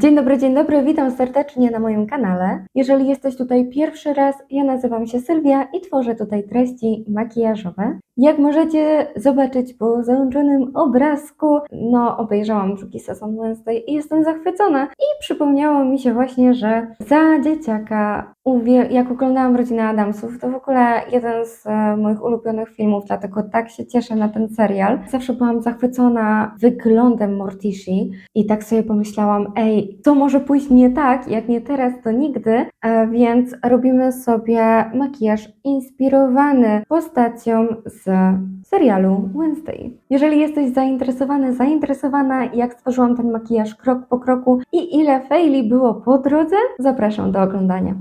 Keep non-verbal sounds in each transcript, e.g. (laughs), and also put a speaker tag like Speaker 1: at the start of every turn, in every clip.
Speaker 1: Dzień dobry, dzień dobry, witam serdecznie na moim kanale. Jeżeli jesteś tutaj pierwszy raz, ja nazywam się Sylwia i tworzę tutaj treści makijażowe. Jak możecie zobaczyć po załączonym obrazku, no obejrzałam drugi sezon Wednesday i jestem zachwycona. I przypomniało mi się właśnie, że za dzieciaka, jak oglądałam Rodzinę Adamsów, to w ogóle jeden z e, moich ulubionych filmów, dlatego tak się cieszę na ten serial. Zawsze byłam zachwycona wyglądem Mortici i tak sobie pomyślałam, ej, co może pójść nie tak, jak nie teraz, to nigdy, e, więc robimy sobie makijaż inspirowany postacią z serialu Wednesday. Jeżeli jesteś zainteresowany, zainteresowana, jak stworzyłam ten makijaż krok po kroku i ile faili było po drodze, zapraszam do oglądania.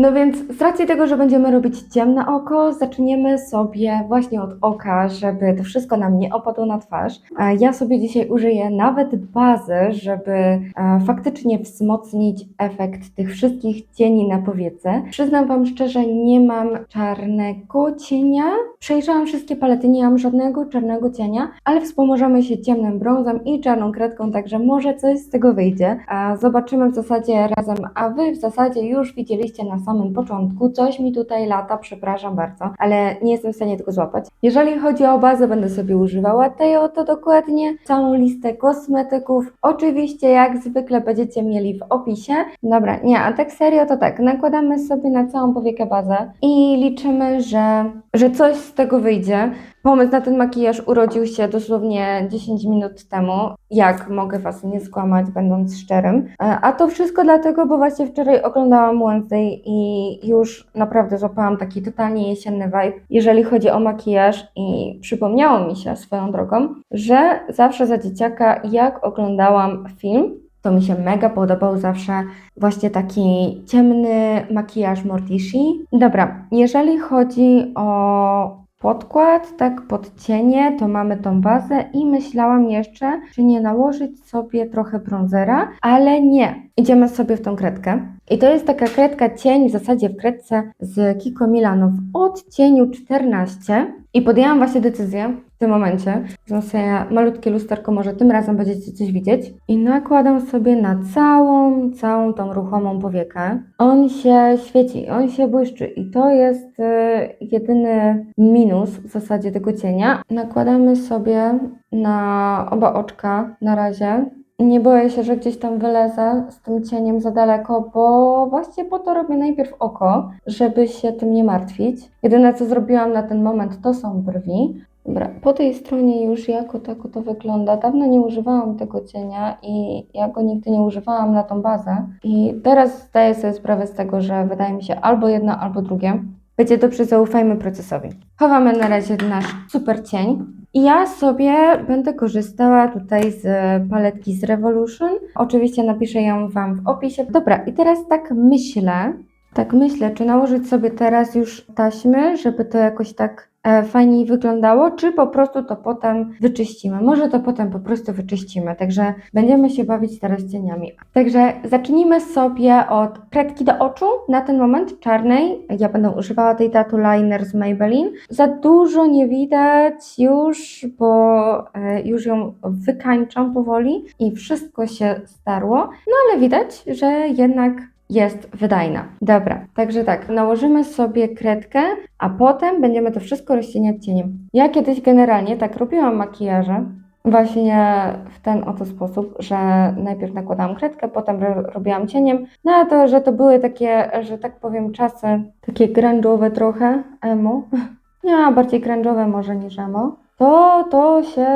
Speaker 1: No więc z racji tego, że będziemy robić ciemne oko, zaczniemy sobie właśnie od oka, żeby to wszystko nam nie opadło na twarz. A Ja sobie dzisiaj użyję nawet bazy, żeby e, faktycznie wzmocnić efekt tych wszystkich cieni na powiece. Przyznam Wam szczerze, nie mam czarnego cienia. Przejrzałam wszystkie palety, nie mam żadnego czarnego cienia, ale wspomożemy się ciemnym brązem i czarną kredką, także może coś z tego wyjdzie. A zobaczymy w zasadzie razem, a Wy w zasadzie już widzieliście na samym początku. Coś mi tutaj lata, przepraszam bardzo, ale nie jestem w stanie tego złapać. Jeżeli chodzi o bazę, będę sobie używała tej oto dokładnie. Całą listę kosmetyków. Oczywiście, jak zwykle, będziecie mieli w opisie. Dobra, nie, a tak serio to tak. Nakładamy sobie na całą powiekę bazę i liczymy, że, że coś z tego wyjdzie. Pomysł na ten makijaż urodził się dosłownie 10 minut temu. Jak mogę Was nie skłamać, będąc szczerym. E, A to wszystko dlatego, bo właśnie wczoraj oglądałam Wednesday i już naprawdę złapałam taki totalnie jesienny vibe, jeżeli chodzi o makijaż i przypomniało mi się swoją drogą, że zawsze za dzieciaka, jak oglądałam film, to mi się mega podobał zawsze właśnie taki ciemny makijaż Mortici. Dobra, jeżeli chodzi o podkład, tak pod cienie, to mamy tą bazę i myślałam jeszcze, czy nie nałożyć sobie trochę bronzera, ale nie. Idziemy sobie w tą kredkę. I to jest taka kredka cień, w zasadzie w kredce z Kiko Milano w odcieniu 14. I podjęłam właśnie decyzję tym momencie, sobie malutkie lusterko, może tym razem będziecie coś widzieć. I nakładam sobie na całą, całą tą ruchomą powiekę. On się świeci, on się błyszczy i to jest e, jedyny minus w zasadzie tego cienia. Nakładamy sobie na oba oczka na razie. Nie boję się, że gdzieś tam wylezę z tym cieniem za daleko, bo właśnie po to robię najpierw oko, żeby się tym nie martwić. Jedyne co zrobiłam na ten moment to są brwi. Dobra, po tej stronie już jako tako to wygląda. Dawno nie używałam tego cienia i ja go nigdy nie używałam na tą bazę. I teraz zdaję sobie sprawę z tego, że wydaje mi się albo jedno, albo drugie. Będzie dobrze, zaufajmy procesowi. Chowamy na razie nasz super cień. I ja sobie będę korzystała tutaj z paletki z Revolution. Oczywiście napiszę ją Wam w opisie. Dobra, i teraz tak myślę, tak myślę, czy nałożyć sobie teraz już taśmy, żeby to jakoś tak e, fajniej wyglądało, czy po prostu to potem wyczyścimy. Może to potem po prostu wyczyścimy, także będziemy się bawić teraz cieniami. Także zacznijmy sobie od kredki do oczu, na ten moment czarnej. Ja będę używała tej Tattoo Liner z Maybelline. Za dużo nie widać już, bo e, już ją wykańczam powoli i wszystko się starło, no ale widać, że jednak jest wydajna. Dobra, także tak, nałożymy sobie kredkę, a potem będziemy to wszystko rozcieniać cieniem. Ja kiedyś generalnie tak robiłam makijaże, właśnie w ten oto sposób, że najpierw nakładałam kredkę, potem ro- robiłam cieniem, no a to, że to były takie, że tak powiem, czasy takie grunge'owe trochę, emo, (laughs) nie, bardziej grunge'owe może niż emo, to, to się,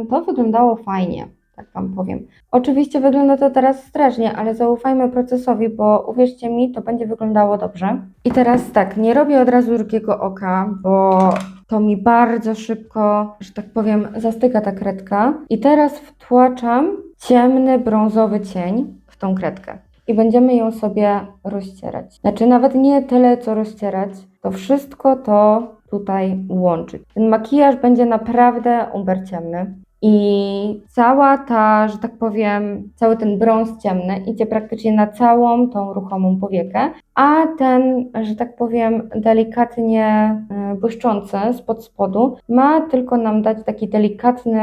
Speaker 1: yy, to wyglądało fajnie, tak Wam powiem. Oczywiście wygląda to teraz strasznie, ale zaufajmy procesowi, bo uwierzcie mi, to będzie wyglądało dobrze. I teraz tak, nie robię od razu drugiego oka, bo to mi bardzo szybko, że tak powiem, zastyga ta kredka. I teraz wtłaczam ciemny brązowy cień w tą kredkę. I będziemy ją sobie rozcierać. Znaczy nawet nie tyle co rozcierać, to wszystko to tutaj łączyć. Ten makijaż będzie naprawdę uber ciemny. I cała ta, że tak powiem, cały ten brąz ciemny idzie praktycznie na całą tą ruchomą powiekę, a ten, że tak powiem, delikatnie e, błyszczący spod spodu ma tylko nam dać taki delikatny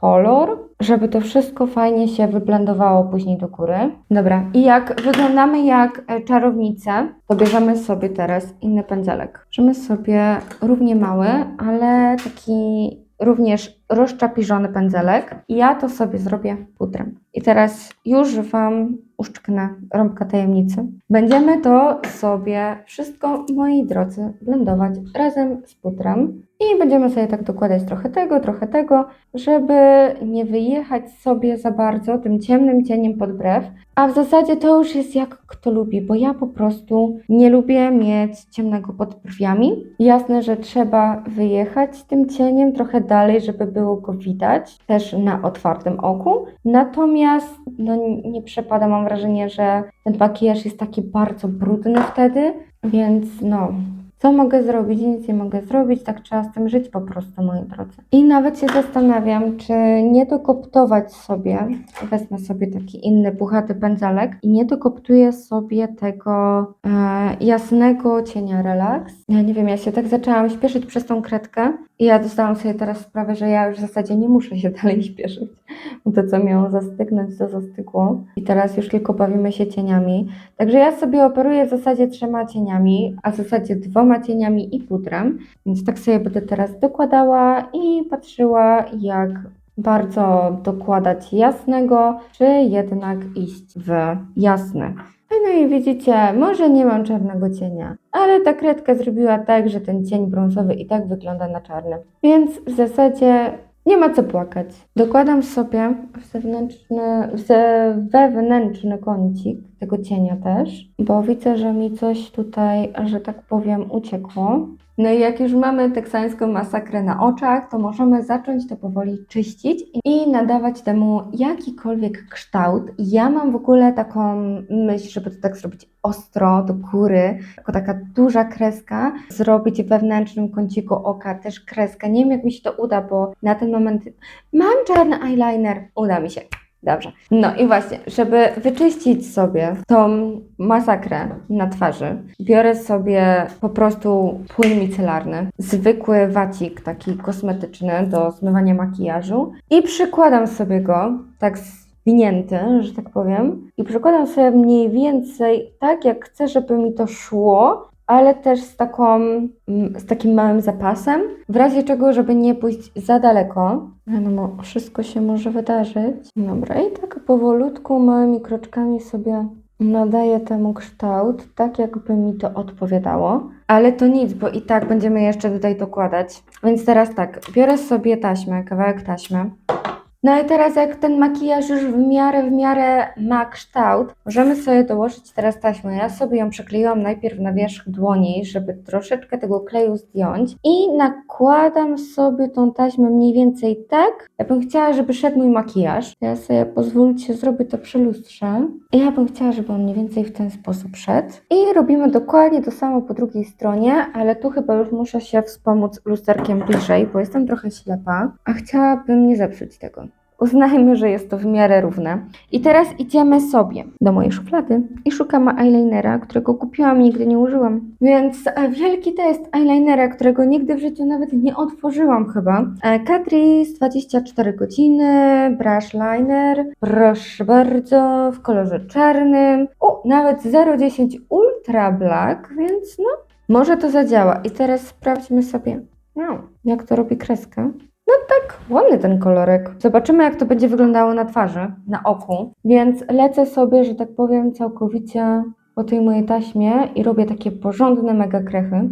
Speaker 1: kolor, żeby to wszystko fajnie się wyblendowało później do góry. Dobra, i jak wyglądamy jak e, czarownice, to bierzemy sobie teraz inny pędzelek. Bierzemy sobie równie mały, ale taki również rozczapiżony pędzelek ja to sobie zrobię pudrem. I teraz już Wam uszczknę rąbka tajemnicy. Będziemy to sobie wszystko, moi drodzy, blendować razem z pudrem i będziemy sobie tak dokładać trochę tego, trochę tego, żeby nie wyjechać sobie za bardzo tym ciemnym cieniem pod brew, a w zasadzie to już jest jak kto lubi, bo ja po prostu nie lubię mieć ciemnego pod brwiami. Jasne, że trzeba wyjechać tym cieniem trochę dalej, żeby było go widać, też na otwartym oku. Natomiast no, nie przepada, mam wrażenie, że ten makijaż jest taki bardzo brudny wtedy, więc no, co mogę zrobić? Nic nie mogę zrobić, tak trzeba z tym żyć po prostu, moi drodzy. I nawet się zastanawiam, czy nie dokoptować sobie, wezmę sobie taki inny puchaty pędzelek i nie dokoptuję sobie tego e, jasnego cienia relax. Ja nie wiem, ja się tak zaczęłam śpieszyć przez tą kredkę i ja dostałam sobie teraz sprawę, że ja już w zasadzie nie muszę się dalej śpieszyć. Bo to, co miało zastygnąć, to zastygło. I teraz już tylko bawimy się cieniami. Także ja sobie operuję w zasadzie trzema cieniami, a w zasadzie dwoma cieniami i pudrem. Więc tak sobie będę teraz dokładała i patrzyła, jak bardzo dokładać jasnego, czy jednak iść w jasny. No i widzicie, może nie mam czarnego cienia, ale ta kredka zrobiła tak, że ten cień brązowy i tak wygląda na czarny. Więc w zasadzie nie ma co płakać. Dokładam sobie w zewnętrzny, w wewnętrzny kącik tego cienia też, bo widzę, że mi coś tutaj, że tak powiem, uciekło. No i jak już mamy teksańską masakrę na oczach, to możemy zacząć to powoli czyścić i nadawać temu jakikolwiek kształt. Ja mam w ogóle taką myśl, żeby to tak zrobić ostro do góry, jako taka duża kreska, zrobić w wewnętrznym kąciku oka też kreskę. Nie wiem, jak mi się to uda, bo na ten moment mam czarny eyeliner. Uda mi się. Dobrze. No i właśnie, żeby wyczyścić sobie tą masakrę na twarzy, biorę sobie po prostu płyn micelarny, zwykły wacik taki kosmetyczny do zmywania makijażu i przykładam sobie go tak zwinięty, że tak powiem, i przykładam sobie mniej więcej tak, jak chcę, żeby mi to szło, ale też z, taką, mm, z takim małym zapasem, w razie czego, żeby nie pójść za daleko, no bo wszystko się może wydarzyć. Dobra, i tak powolutku, małymi kroczkami sobie nadaję temu kształt, tak jakby mi to odpowiadało. Ale to nic, bo i tak będziemy jeszcze tutaj dokładać. Więc teraz tak, biorę sobie taśmę, kawałek taśmy. No i teraz jak ten makijaż już w miarę, w miarę ma kształt, możemy sobie dołożyć teraz taśmę. Ja sobie ją przykleiłam najpierw na wierzch dłoni, żeby troszeczkę tego kleju zdjąć i nakładam sobie tą taśmę mniej więcej tak, jakbym chciała, żeby szedł mój makijaż. Ja sobie pozwólcie, zrobię to przy lustrze. I ja bym chciała, żeby on mniej więcej w ten sposób szedł. I robimy dokładnie to samo po drugiej stronie, ale tu chyba już muszę się wspomóc lusterkiem bliżej, bo jestem trochę ślepa, a chciałabym nie zepsuć tego. Uznajmy, że jest to w miarę równe. I teraz idziemy sobie do mojej szuflady i szukamy eyelinera, którego kupiłam i nigdy nie użyłam. Więc e, wielki test eyelinera, którego nigdy w życiu nawet nie otworzyłam chyba. E, Catrice 24 godziny, brush liner, proszę bardzo, w kolorze czarnym. O, nawet 010 Ultra Black, więc no, może to zadziała. I teraz sprawdźmy sobie, no, jak to robi kreskę. No tak, ładny ten kolorek. Zobaczymy, jak to będzie wyglądało na twarzy, na oku. Więc lecę sobie, że tak powiem, całkowicie po tej mojej taśmie i robię takie porządne mega krechy.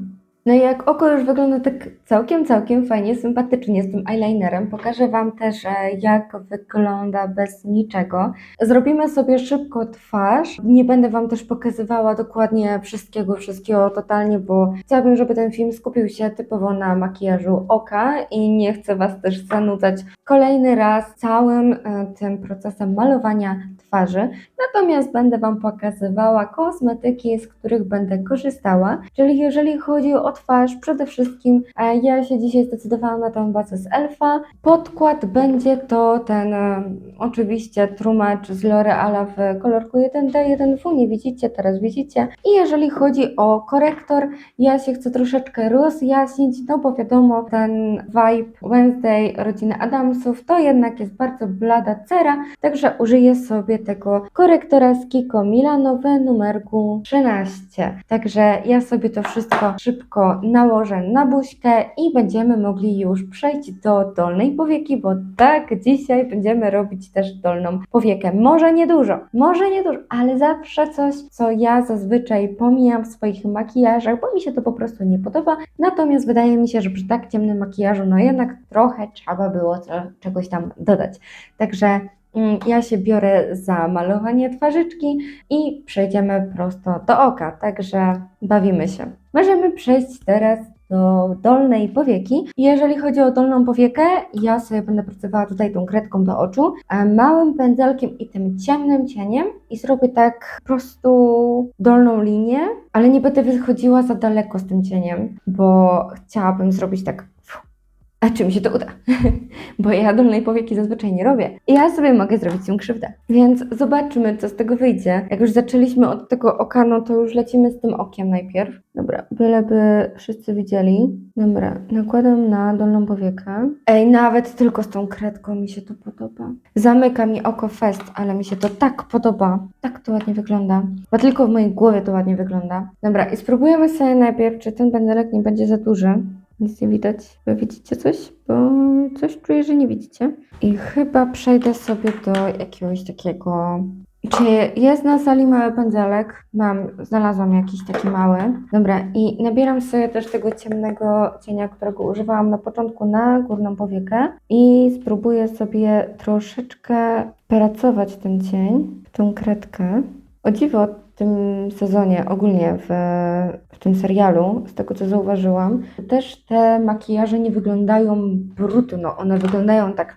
Speaker 1: No i jak oko już wygląda tak całkiem, całkiem fajnie, sympatycznie z tym eyelinerem, pokażę Wam też, e, jak wygląda bez niczego. Zrobimy sobie szybko twarz. Nie będę Wam też pokazywała dokładnie wszystkiego, wszystkiego totalnie, bo chciałabym, żeby ten film skupił się typowo na makijażu oka i nie chcę Was też zanudzać kolejny raz całym e, tym procesem malowania twarzy. Natomiast będę Wam pokazywała kosmetyki, z których będę korzystała. Czyli jeżeli chodzi o twarz. Przede wszystkim e, ja się dzisiaj zdecydowałam na tą bazę z Elfa. Podkład będzie to ten e, oczywiście trumacz z L'Oreala w kolorku 1D1W, nie widzicie, teraz widzicie. I jeżeli chodzi o korektor, ja się chcę troszeczkę rozjaśnić, no bo wiadomo, ten vibe Wednesday rodziny Adamsów to jednak jest bardzo blada cera, także użyję sobie tego korektora z Kiko Milanowe numerku 13. Także ja sobie to wszystko szybko nałożę na buźkę i będziemy mogli już przejść do dolnej powieki, bo tak, dzisiaj będziemy robić też dolną powiekę. Może nie dużo, może nie dużo, ale zawsze coś, co ja zazwyczaj pomijam w swoich makijażach, bo mi się to po prostu nie podoba. Natomiast wydaje mi się, że przy tak ciemnym makijażu, no jednak trochę trzeba było czegoś tam dodać. Także ja się biorę za malowanie twarzyczki i przejdziemy prosto do oka, także bawimy się. Możemy przejść teraz do dolnej powieki. Jeżeli chodzi o dolną powiekę, ja sobie będę pracowała tutaj tą kredką do oczu, a małym pędzelkiem i tym ciemnym cieniem i zrobię tak po prostu dolną linię, ale nie będę wychodziła za daleko z tym cieniem, bo chciałabym zrobić tak a czy mi się to uda? (laughs) Bo ja dolnej powieki zazwyczaj nie robię. I ja sobie mogę zrobić ją krzywdę. Więc zobaczymy, co z tego wyjdzie. Jak już zaczęliśmy od tego oka, no to już lecimy z tym okiem najpierw. Dobra, byleby wszyscy widzieli. Dobra, nakładam na dolną powiekę. Ej, nawet tylko z tą kredką mi się to podoba. Zamyka mi oko fest, ale mi się to tak podoba. Tak to ładnie wygląda. Bo tylko w mojej głowie to ładnie wygląda. Dobra, i spróbujemy sobie najpierw, czy ten pędzelek nie będzie za duży. Nic nie widać. Wy widzicie coś? Bo coś czuję, że nie widzicie. I chyba przejdę sobie do jakiegoś takiego. Czy jest na sali mały pędzelek? Mam, znalazłam jakiś taki mały. Dobra, i nabieram sobie też tego ciemnego cienia, którego używałam na początku na górną powiekę. I spróbuję sobie troszeczkę pracować ten cień, tą kredkę. O dziwo, w tym sezonie, ogólnie w, w tym serialu, z tego co zauważyłam, też te makijaże nie wyglądają brudno, one wyglądają tak,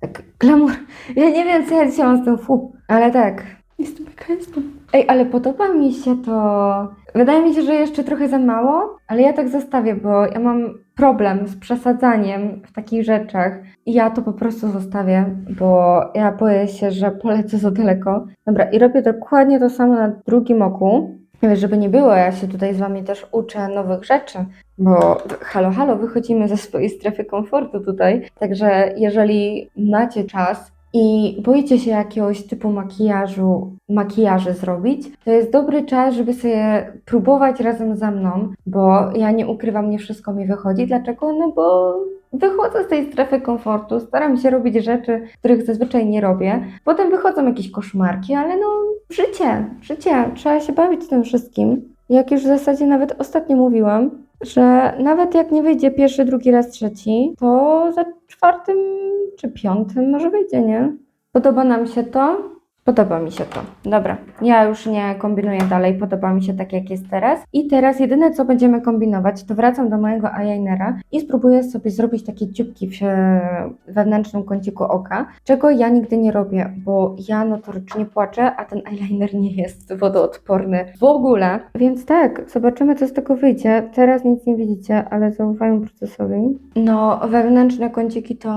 Speaker 1: tak glamour. Ja nie wiem, co ja dzisiaj mam z tym fu, ale tak. Jestem jaka jestem. Ej, ale podoba mi się to. Wydaje mi się, że jeszcze trochę za mało, ale ja tak zostawię, bo ja mam problem z przesadzaniem w takich rzeczach i ja to po prostu zostawię, bo ja boję się, że polecę za daleko. Dobra, i robię dokładnie to samo na drugim oku. Żeby nie było, ja się tutaj z Wami też uczę nowych rzeczy, bo halo, halo, wychodzimy ze swojej strefy komfortu tutaj. Także jeżeli macie czas i boicie się jakiegoś typu makijażu, makijaży zrobić, to jest dobry czas, żeby sobie próbować razem ze mną, bo ja nie ukrywam, nie wszystko mi wychodzi. Dlaczego? No bo wychodzę z tej strefy komfortu, staram się robić rzeczy, których zazwyczaj nie robię. Potem wychodzą jakieś koszmarki, ale no życie, życie, trzeba się bawić tym wszystkim. Jak już w zasadzie nawet ostatnio mówiłam, że nawet jak nie wyjdzie pierwszy, drugi raz, trzeci, to za czwartym czy piątym może wyjdzie, nie? Podoba nam się to? Podoba mi się to. Dobra, ja już nie kombinuję dalej, podoba mi się tak jak jest teraz. I teraz jedyne co będziemy kombinować, to wracam do mojego eyelinera i spróbuję sobie zrobić takie w e, wewnętrznym kąciku oka, czego ja nigdy nie robię, bo ja notorycznie płaczę, a ten eyeliner nie jest wodoodporny w ogóle. Więc tak, zobaczymy co z tego wyjdzie. Teraz nic nie widzicie, ale zaufają procesowi. No, wewnętrzne kąciki to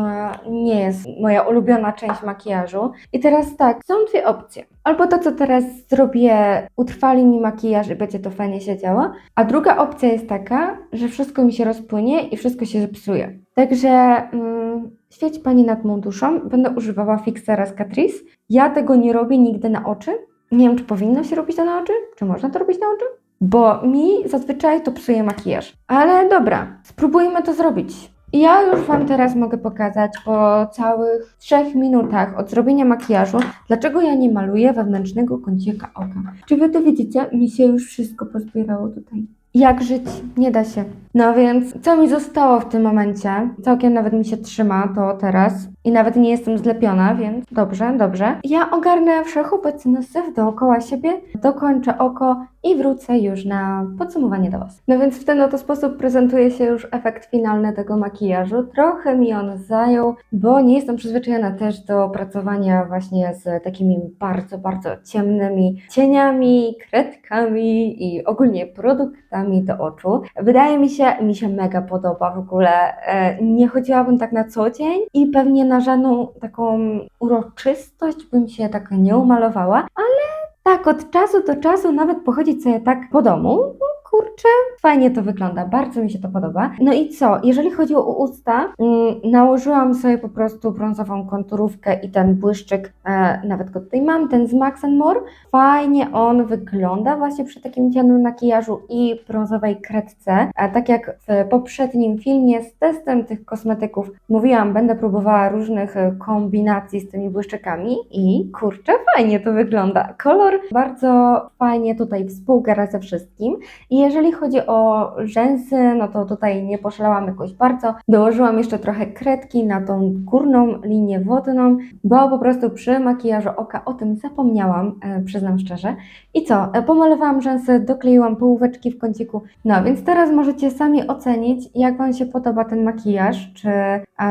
Speaker 1: nie jest moja ulubiona część makijażu. I teraz tak, są dwie opcje. Albo to, co teraz zrobię, utrwali mi makijaż i będzie to fajnie siedziało. A druga opcja jest taka, że wszystko mi się rozpłynie i wszystko się zepsuje. Także mm, świeć Pani nad mą duszą. Będę używała fixera z Catrice. Ja tego nie robię nigdy na oczy. Nie wiem, czy powinno się robić to na oczy? Czy można to robić na oczy? Bo mi zazwyczaj to psuje makijaż. Ale dobra, spróbujmy to zrobić. Ja już Wam teraz mogę pokazać po całych trzech minutach od zrobienia makijażu, dlaczego ja nie maluję wewnętrznego kącika oka. Czy Wy to widzicie? Mi się już wszystko pozbierało tutaj. Jak żyć? Nie da się. No więc, co mi zostało w tym momencie? Całkiem nawet mi się trzyma to teraz i nawet nie jestem zlepiona, więc dobrze, dobrze. Ja ogarnę wszechobecny syf dookoła siebie, dokończę oko i wrócę już na podsumowanie do Was. No więc w ten oto sposób prezentuje się już efekt finalny tego makijażu. Trochę mi on zajął, bo nie jestem przyzwyczajona też do pracowania właśnie z takimi bardzo, bardzo ciemnymi cieniami, kredkami i ogólnie produktami do oczu. Wydaje mi się, mi się mega podoba w ogóle. E, Nie chodziłabym tak na co dzień i pewnie na żadną taką uroczystość bym się tak nie umalowała, ale tak od czasu do czasu nawet pochodzić sobie tak po domu, kurczę, fajnie to wygląda, bardzo mi się to podoba. No i co, jeżeli chodzi o usta, mm, nałożyłam sobie po prostu brązową konturówkę i ten błyszczyk, e, nawet go tutaj mam, ten z Max More. Fajnie on wygląda właśnie przy takim ciemnym makijażu i brązowej kredce. Tak jak w poprzednim filmie z testem tych kosmetyków mówiłam, będę próbowała różnych e, kombinacji z tymi błyszczykami i kurczę, fajnie to wygląda. Kolor bardzo fajnie tutaj współgra ze wszystkim. I jeżeli chodzi o rzęsy, no to tutaj nie poszalałam jakoś bardzo. Dołożyłam jeszcze trochę kredki na tą górną linię wodną, bo po prostu przy makijażu oka o tym zapomniałam, e, przyznam szczerze. I co? E, Pomalowałam rzęsy, dokleiłam połóweczki w kąciku. No więc teraz możecie sami ocenić, jak Wam się podoba ten makijaż, czy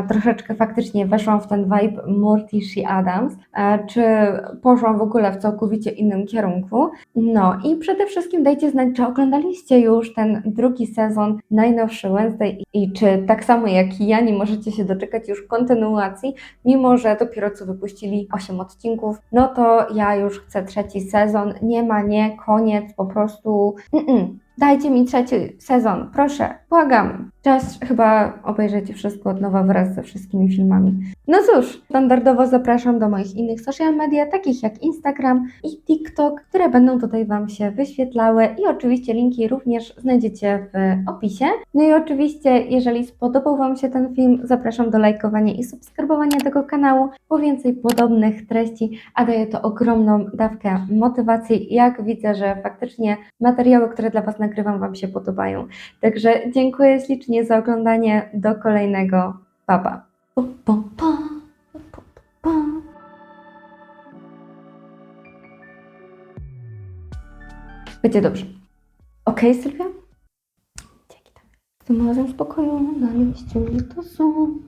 Speaker 1: troszeczkę faktycznie weszłam w ten vibe Morticia Adams, a, czy poszłam w ogóle w całkowicie innym kierunku. No i przede wszystkim dajcie znać, czy oglądaliście już ten drugi sezon najnowszy Wednesday i czy tak samo jak ja nie możecie się doczekać już kontynuacji, mimo że dopiero co wypuścili 8 odcinków, no to ja już chcę trzeci sezon, nie ma nie, koniec, po prostu mm-mm. Dajcie mi trzeci sezon, proszę, błagam. Czas chyba obejrzeć wszystko od nowa wraz ze wszystkimi filmami. No cóż, standardowo zapraszam do moich innych social media, takich jak Instagram i TikTok, które będą tutaj Wam się wyświetlały i oczywiście linki również znajdziecie w opisie. No i oczywiście, jeżeli spodobał Wam się ten film, zapraszam do lajkowania i subskrybowania tego kanału po więcej podobnych treści, a daje to ogromną dawkę motywacji, jak widzę, że faktycznie materiały, które dla Was nagrywam, Wam się podobają. Także dziękuję ślicznie za oglądanie. Do kolejnego. Pa, pa. Pa, pa, pa. Będzie dobrze. Okej, Sylwia? Dzięki. Tym razem spokoju na mieście to są.